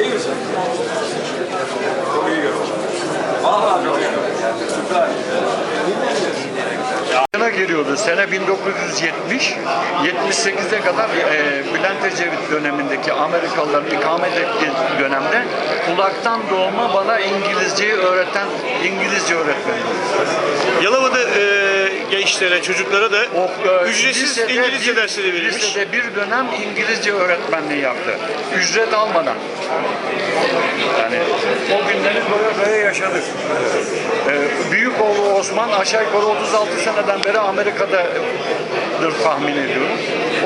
İyi misin? Yana giriyordu. Sene 1970, 78'e kadar e, Bülent Ecevit dönemindeki Amerikalıların ikamet ettiği dönemde kulaktan doğma bana İngilizceyi öğreten İngilizce öğretmeni. Gençlere, çocuklara da O, e, ücretsiz lisede İngilizce bir- dersleri verilmiş. Lisede bir dönem İngilizce öğretmenliği yaptı. Ücret almadan. Yani o günleri böyle böyle yaşadık. Ee, büyük oğlu Osman aşağı yukarı 36 seneden beri Amerika'dadır tahmin ediyorum.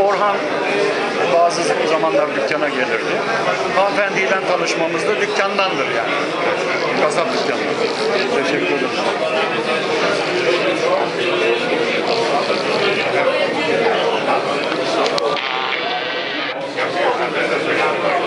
Orhan bazı zamanlar dükkana gelirdi. Hanımefendiyle tanışmamız da dükkandandır yani. Kasap dükkanından. Teşekkür ederim. Obrigado.